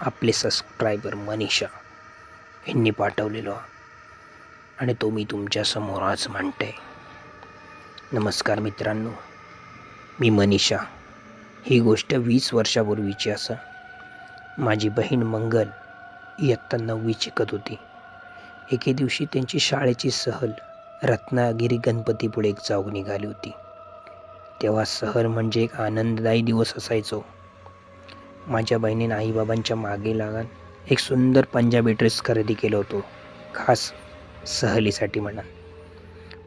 आपले सबस्क्रायबर मनीषा यांनी पाठवलेलो. आणि तो मी तुमच्यासमोर आज म्हणते नमस्कार मित्रांनो मी मनीषा. ही गोष्ट वीस वर्षापूर्वीची असं. माझी बहीण मंगल इयत्ता नववी शिकत होती. एके दिवशी त्यांची शाळेची सहल रत्नागिरी गणपतीपुढे एक जाऊ निघाली होती. तेव्हा सहल म्हणजे एक आनंददायी दिवस असायचो. माझ्या बहिणीने आईबाबांच्या मागे लागून एक सुंदर पंजाबी ड्रेस खरेदी केलं होतो. खास सहलीसाठी म्हणा.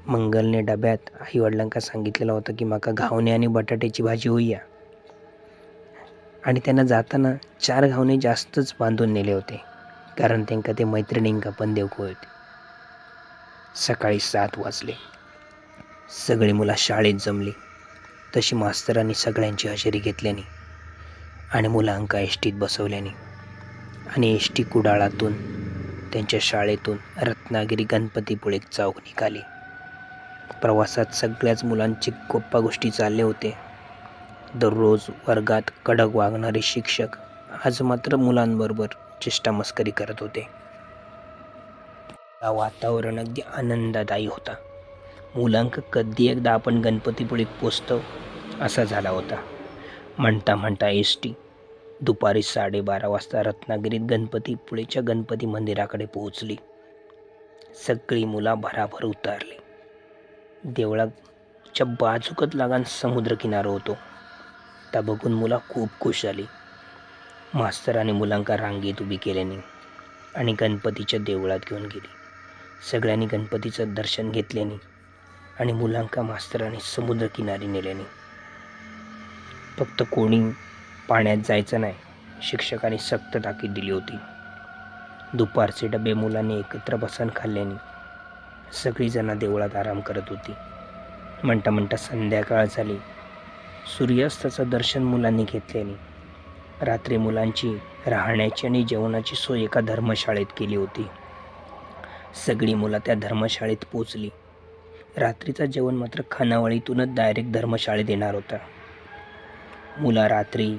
मंगलने डब्यात आईवडिलांका सांगितलेलं होतं की माका घावणे आणि बटाट्याची भाजी होईया. आणि त्यांना जाताना चार घावणे जास्तच बांधून नेले होते कारण त्यांका ते मैत्रिणींका पण देवको होते. सकाळी सात वाजले. सगळी मुलं शाळेत जमली. तशी मास्तरांनी सगळ्यांची हजेरी घेतल्याने आणि मुलांका एस टीत बसवल्याने. आणि एस टी कुडाळातून त्यांच्या शाळेतून रत्नागिरी गणपतीपुळे चौक निघाली. प्रवासात सगळ्याच मुलांची गप्पा गोष्टी चालले होते. दररोज वर्गात कडक वागणारे शिक्षक आज मात्र मुलांबरोबर चेष्टामस्करी करत होते. वातावरण अगदी आनंददायी होता. मुलांक कधी एकदा आपण गणपतीपुळीत पोचतो असा झाला होता. म्हणता म्हणता एस टी दुपारी साडेबारा वाजता रत्नागिरीत गणपती पुळेच्या गणपती मंदिराकडे पोहोचली. सगळी मुला भराभर उतारली. देवळाच्या बाजूकत लागान समुद्रकिनारा होतो. त्या बघून मुला खूप खुश झाली. मास्तराने मुलांका रांगेत उभी केल्याने आणि गणपतीच्या देवळात घेऊन गेली. सगळ्यांनी गणपतीचं दर्शन घेतल्याने आणि मुलांका मास्तराने समुद्रकिनारी नेल्याने. फक्त कोणी पाण्यात जायचं नाही शिक्षकांनी सक्त ताकीद दिली होती. दुपारचे डबे मुलांनी एकत्र बसून खाल्ल्याने सगळीजणं देवळात आराम करत होती. म्हणता म्हणता संध्याकाळ झाली. सूर्यास्ताचं दर्शन मुलांनी घेतल्याने रात्री मुलांची राहण्याची आणि जेवणाची सोय एका धर्मशाळेत केली होती. सगळी मुलं त्या धर्मशाळेत पोचली. रात्रीचं जेवण मात्र खानावळीतूनच डायरेक्ट धर्मशाळेत येणार होता. मुला रात्री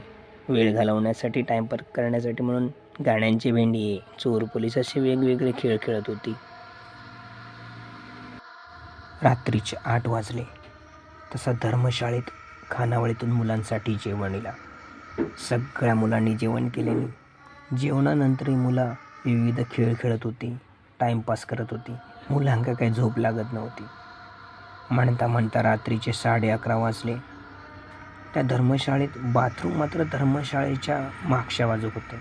वेळ घालवण्यासाठी टाईमपास करण्यासाठी म्हणून गाण्यांची भेंडी चोर पोलीस असे वेगवेगळे खेळ खेळत होती. रात्रीचे आठ वाजले. तसा धर्मशाळेत खानावळीतून मुलांसाठी जेवण इला. सगळ्या मुलांनी जेवण केलेले. जेवणानंतरही मुलं विविध खेळ खेळत होती. टाईमपास करत होती. मुलांका काही झोप लागत नव्हती. म्हणता म्हणता रात्रीचे साडे अकरा वाजले. त्या धर्मशाळेत बाथरूम मात्र धर्मशाळेच्या मागच्या बाजूक होतं.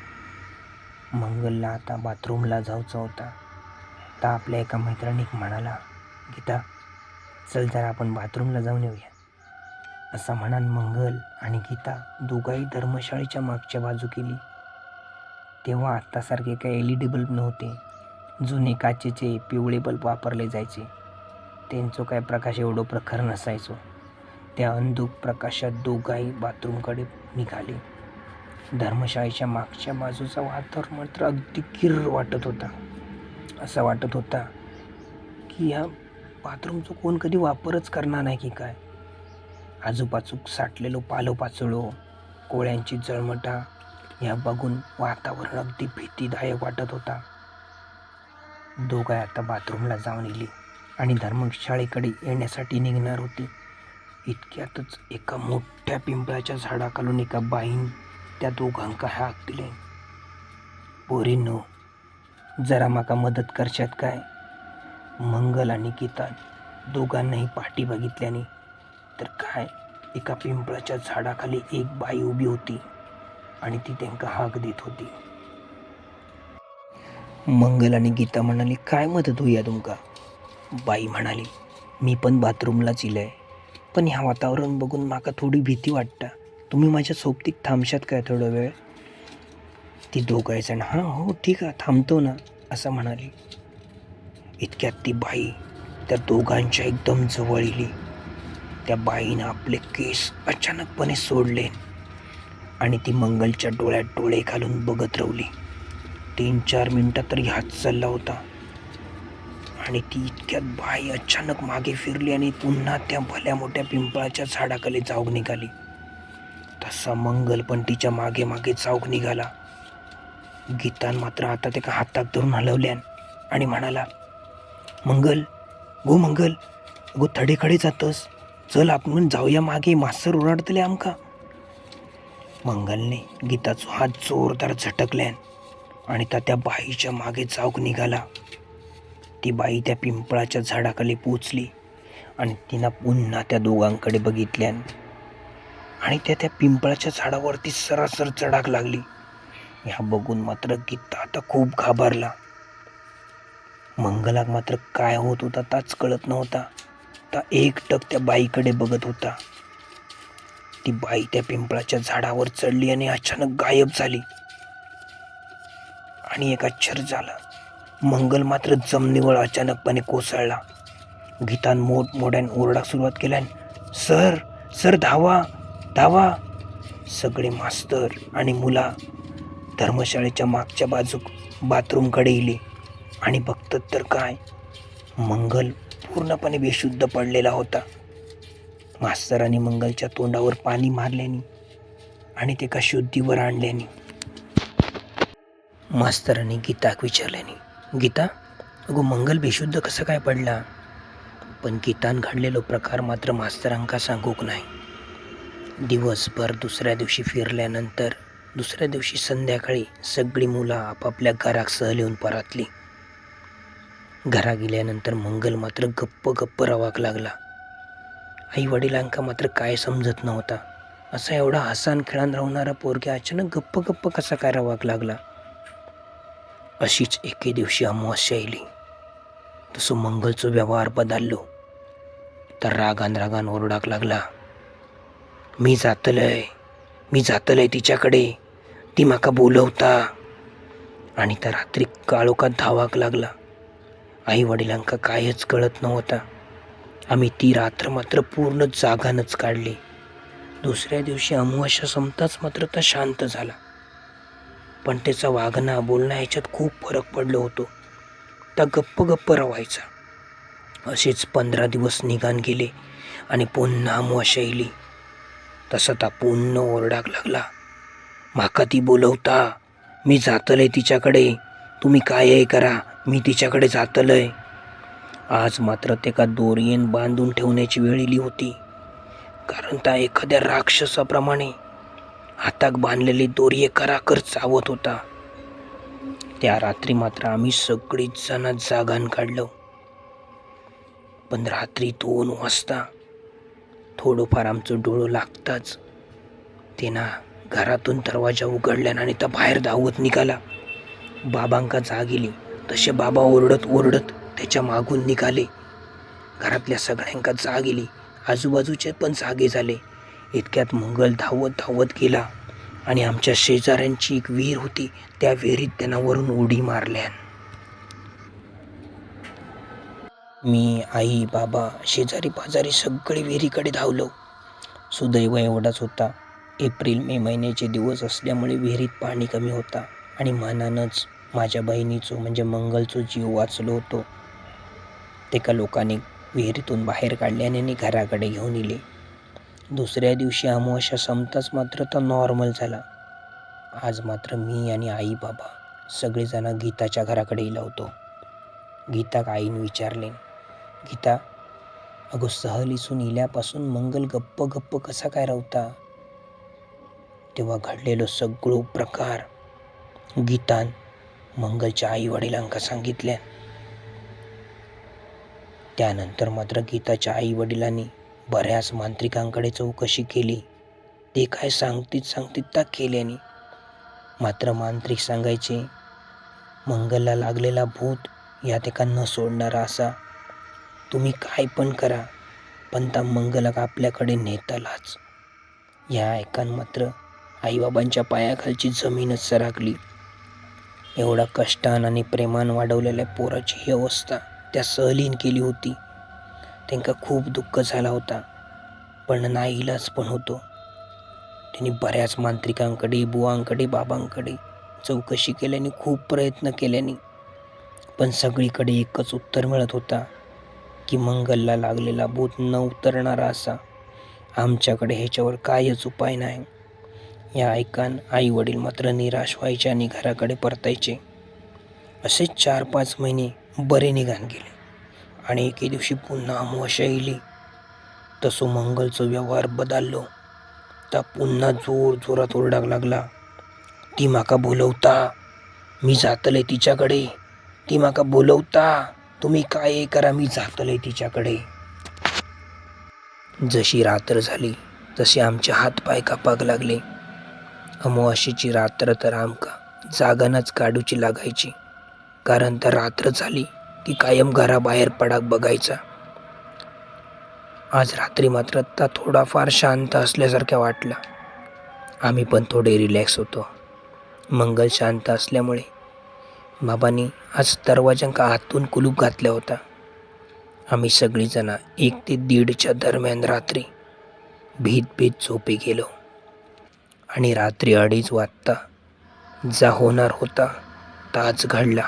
मंगलला आता बाथरूमला जाऊचा होता. तर आपल्या एका मैत्रिणीक म्हणाला गीता चल जरा आपण बाथरूमला जाऊन येऊया. असं म्हणान मंगल आणि गीता दोघाही धर्मशाळेच्या मागच्या बाजू केली तेव्हा आत्तासारखे काही एल ई डी बल्ब नव्हते. जुने काचेचे पिवळे बल्ब वापरले जायचे. त्यांचं काय प्रकाश एवढं प्रखर नसायचो. त्या अंधुक प्रकाशात दोघाही बाथरूमकडे निघाले. धर्मशाळेच्या मागच्या बाजूचा वातावरण मात्र अगदी किर्र वाटत होता. असं वाटत होता की या बाथरूमचं कोण कधी वापरच करणार नाही की काय? आजूबाजूक साठलेलो पालोपाचोळो कोळ्यांची जळमटा ह्या बघून वातावरण अगदी भीतीदायक वाटत होता. दोघं आता बाथरूमला जाऊन गेली आणि धर्मशाळेकडे येण्यासाठी निघणार होती. इतक्यातच एका मोठ्या पिंपळाच्या झाडाखालून एका बाईन त्या दोघांका हाक दिले. पोरींनो जरा माका मदत करशात काय? मंगल आणि गीता दोघांनाही पाठी बघितल्याने तर काय? एका पिंपळाच्या झाडाखाली एक बाई उभी होती आणि ती त्यांका हाक देत होती. मंगल आणि गीता म्हणाली काय मदत होईया तुमका? बाई म्हणाली मी पण बाथरूमलाच इलंय. पण ह्या वातावरण बघून माका थोडी भीती वाटता. तुम्ही माझ्या सोबतीक थांबशात काय थोडा वेळ? ती दोघं जण हां हो ठीक आहे थांबतो ना असं म्हणाली. इतक्यात ती बाई त्या दोघांच्या एकदम जवळ इली त्या बाईनं आपले केस अचानकपणे सोडले आणि ती मंगलच्या डोळ्यात डोळे घालून बघत रवली तीन चार मिनटं तरी हात चालला होता. आणि ती इतक्यात बाई अचानक मागे फिरली आणि पुन्हा त्या भल्या मोठ्या पिंपळाच्या झाडाखाली जाऊक निघाली. तसा मंगल पण तिच्यामागे मागे जाऊक निघाला. गीतान मात्र आता त्याका हातात धरून हलवल्यान आणि म्हणाला मंगल गो मंगल गो थडेकडे जातस. चल आपण जाऊया मागे मास्तर ओरडतले आमका. मंगलने गीताचो हात जोरदार झटकल्यान आणि त्या त्या बाईच्या मागे जाऊक निघाला. ती बाई त्या पिंपळाच्या झाडाखाली पोचली आणि तिनं पुन्हा त्या दोघांकडे बघितल्यान. आणि त्या त्या पिंपळाच्या झाडावरती सरासर चढाक लागली. ह्या बघून मात्र गीता आता खूप घाबरला. मंगलाक मात्र काय होत होता ताच कळत नव्हता. ता एकटक त्या बाईकडे बघत होता. ती बाई त्या पिंपळाच्या झाडावर चढली आणि अचानक गायब झाली. आणि एक आश्चर्य झालं. मंगल मात्र जमिनीवर अचानकपणे कोसळला. गीतान मोठमोठ्यान ओरडा सुरुवात केल्याने सर सर धावा धावा. सगळे मास्तर आणि मुला धर्मशाळेच्या मागच्या बाजूक बाथरूमकडे इले आणि बघतात तर काय मंगल पूर्णपणे बेशुद्ध पडलेला होता. मास्तरांनी मंगलच्या तोंडावर पाणी मारल्याने आणि ते का शुद्धीवर आणल्याने मास्तरांनी गीताक विचारल्याने गीता अगो मंगल बेशुद्ध कसं काय पडला? पण गीतान घडलेलो प्रकार मात्र मास्तरांका सांगूक नाही. दिवसभर दुसऱ्या दिवशी फिरल्यानंतर दुसऱ्या दिवशी संध्याकाळी सगळी मुलं आपापल्या घराक सहल येऊन परतली. घरा गेल्यानंतर मंगल मात्र गप्प गप्प रवाक लागला. आई वडिलांका मात्र काय समजत नव्हता. असा एवढा हसान खेळान राहणारा पोरग्या अचानक गप्प गप्प कसा काय रवाक लागला? अशीच एके दिवशी अमावस्या येली तसं मंगलचो व्यवहार बदललो. तर रागान रागान ओरडाक लागला. मी जातलय मी जातलय तिच्याकडे ती माका बोलवता. आणि त्या रात्री काळोखात धावाक लागला. आई वडिलांका कायच कळत नव्हता. आम्ही ती रात्र मात्र पूर्ण जागानच काढली. दुसऱ्या दिवशी अमावस्या संपताच मात्र तो शांत झाला. पण त्याचा वागणं बोलणं ह्याच्यात खूप फरक पडलो होतो. त्या गप्प गप्प रवायचा. असेच पंधरा दिवस निघान गेले आणि पुन्हा मुशा येली तसा ता पुन्हा ओरडाक लागला. माका ती बोलवता. मी जातलंय तिच्याकडे. तुम्ही काय हे करा? मी तिच्याकडे जातलंय. आज मात्र ते का दोरीयेन बांधून ठेवण्याची वेळ इली होती. कारण त्या एखाद्या राक्षसाप्रमाणे हाताक बांधलेली दोरी कराकर चावत होता. त्या रात्री मात्र आम्ही सगळीच जण जागान काढलं. पण रात्री दोन वाजता थोडंफार आमचं डोळं लागताच ते ना घरातून दरवाजा उघडल्यानं आणि त्या बाहेर धावत निघाला. बाबांका जाग गेली तसे बाबा ओरडत ओरडत त्याच्या मागून निघाले. घरातल्या सगळ्यांका जाग गेली आजूबाजूचे पण जागे झाले. इतक्यात मंगल धावत धावत गेला आणि आमच्या शेजाऱ्यांची एक विहीर होती. त्या विहिरीत त्यांना वरून उडी मारल्या मी आई बाबा शेजारी पाजारी सगळे विहिरीकडे धावलो. सुदैव एवढाच होता. एप्रिल मे महिन्याचे दिवस असल्यामुळे विहिरीत पाणी कमी होता आणि मानानंच माझ्या बहिणीचो म्हणजे मंगलचो जीव वाचलो होतो. ते का लोकांनी विहिरीतून बाहेर काढल्याने घराकडे घेऊन इले. दुसऱ्या दिवशी अमावस्या संपताच मात्र तो नॉर्मल झाला. आज मात्र मी आणि आई बाबा सगळेजण गीताच्या घराकडे इला होतो. गीताक आईन विचारले गीता अगो सहलीसून इल्यापासून मंगल गप्प गप्प कसा काय राहता? तेव्हा घडलेलो सगळो प्रकार गीतान मंगलच्या आई वडिलांका सांगितल्या त्यानंतर मात्र गीताच्या आई वडिलांनी बऱ्याच मांत्रिकांकडे चौकशी केली. ते काय सांगतीत सांगतीत त्या केल्याने. मात्र मांत्रिक सांगायचे मंगलला लागलेला भूत यात एका न सोडणारा असा. तुम्ही काय पण करा पण त्या मंगलक आपल्याकडे नेतालाच. या ऐकान मात्र आईबाबांच्या पायाखालची जमीनच सराकली एवढा कष्टान आणि प्रेमान वाढवलेल्या पोराची ही अवस्था त्या सहलीन केली होती. त्यांका खूप दुःख झाला होता. पण नाईलाज पण होतो. त्यांनी बऱ्याच मांत्रिकांकडे बुवांकडे बाबांकडे चौकशी केल्याने खूप प्रयत्न केल्याने. पण सगळीकडे एकच उत्तर मिळत होता की मंगलला लागलेला भूत न उतरणारा असा. आमच्याकडे ह्याच्यावर कायच उपाय नाही. या ऐकान आई वडील मात्र निराश व्हायचे आणि घराकडे परतायचे. असे चार पाच महिने बरे निघान गेले. आणि एके दिवशी पुन्हा अमावस्या येईली तसो मंगलचं व्यवहार बदललो. ता पुन्हा जोर जोरात ओरडाक लागला. ती माका बोलवता. मी जातले तिच्याकडे. ती माका बोलवता. तुम्ही काय करा मी जातले तिच्याकडे. जशी रात्र झाली तसे आमचे हात पाय कापाक लागले. अमावास्येची रात्र तर आमका जागानच काढूची लागायची. कारण तर रात्र झाली. की कायम घराबाहेर पडाक बघायचा. आज रात्री मात्र ता थोडाफार शांत असल्यासारख्या वाटला. आम्ही पण थोडे रिलॅक्स होतो. मंगल शांत असल्यामुळे बाबांनी आज दरवाजांका आतून कुलूप घातला होता. आम्ही सगळीजणं एक ते दीडच्या दरम्यान रात्री भीत भीत झोपे गेलो. आणि रात्री अडीच वाजता जा होणार होता ताच घडला.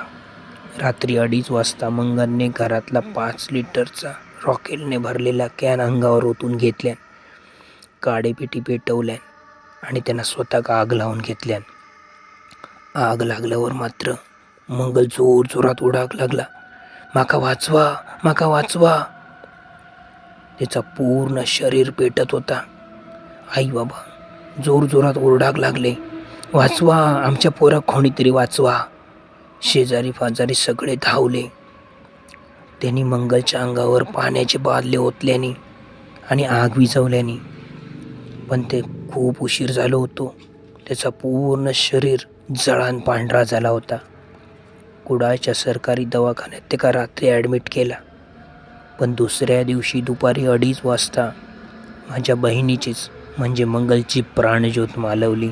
रात्री अडीच वाजता मंगनने घरातला पाच लिटरचा रॉकेलने भरलेला कॅन अंगावर ओतून घेतल्यान काडेपिटी पेटवल्यान आणि त्यांना स्वतः आग लावून घेतल्यान. आग लागल्यावर मात्र मंगल जोर जोरात ओढाक लागला. माका वाचवा माका वाचवा. त्याचा पूर्ण शरीर पेटत होता. आई बाबा जोर जोरात ओरडाक लागले. वाचवा आमच्या पोरा कोणीतरी वाचवा. शेजारी पाजारी सगळे धावले. त्यांनी मंगलच्या अंगावर पाण्याचे बादले ओतल्याने आणि आग विझवल्याने. पण ते खूप उशीर झालो होतो. त्याचा पूर्ण शरीर जळान पांढरा झाला होता. कुडाळच्या सरकारी दवाखान्यात त्याला रात्री ॲडमिट केला. पण दुसऱ्या दिवशी दुपारी अडीच वाजता माझ्या बहिणीचीच म्हणजे मंगलची प्राणज्योत मालवली.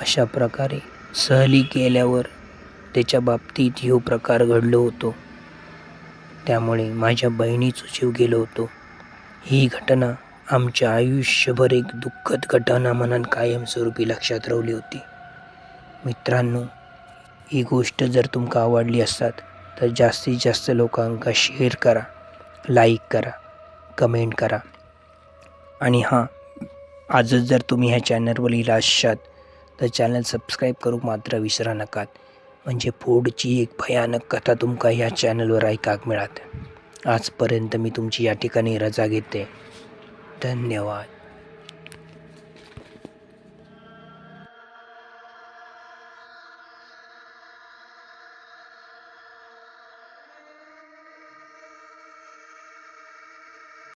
अशा प्रकारे सहली केल्यावर त्याच्या बाबतीत ह्यो प्रकार घडलो होतो. त्यामुळे माझ्या बहिणीचं जीव गेलो होतो. ही घटना आमच्या आयुष्यभर एक दुःखद घटना म्हणून कायमस्वरूपी लक्षात राहिली होती. मित्रांनो ही गोष्ट जर तुमका आवडली असतात तर जास्तीत जास्त लोकांका शेअर करा लाईक करा कमेंट करा. आणि हां आजच जर तुम्ही ह्या चॅनलवर लिहिला असाल तर चॅनल सबस्क्राईब करू मात्र विसरा नकात. म्हणजे पुढची एक भयानक कथा तुमका ह्या चॅनलवर ऐकाक मिळात. आजपर्यंत मी तुमची या ठिकाणी रजा घेते. धन्यवाद.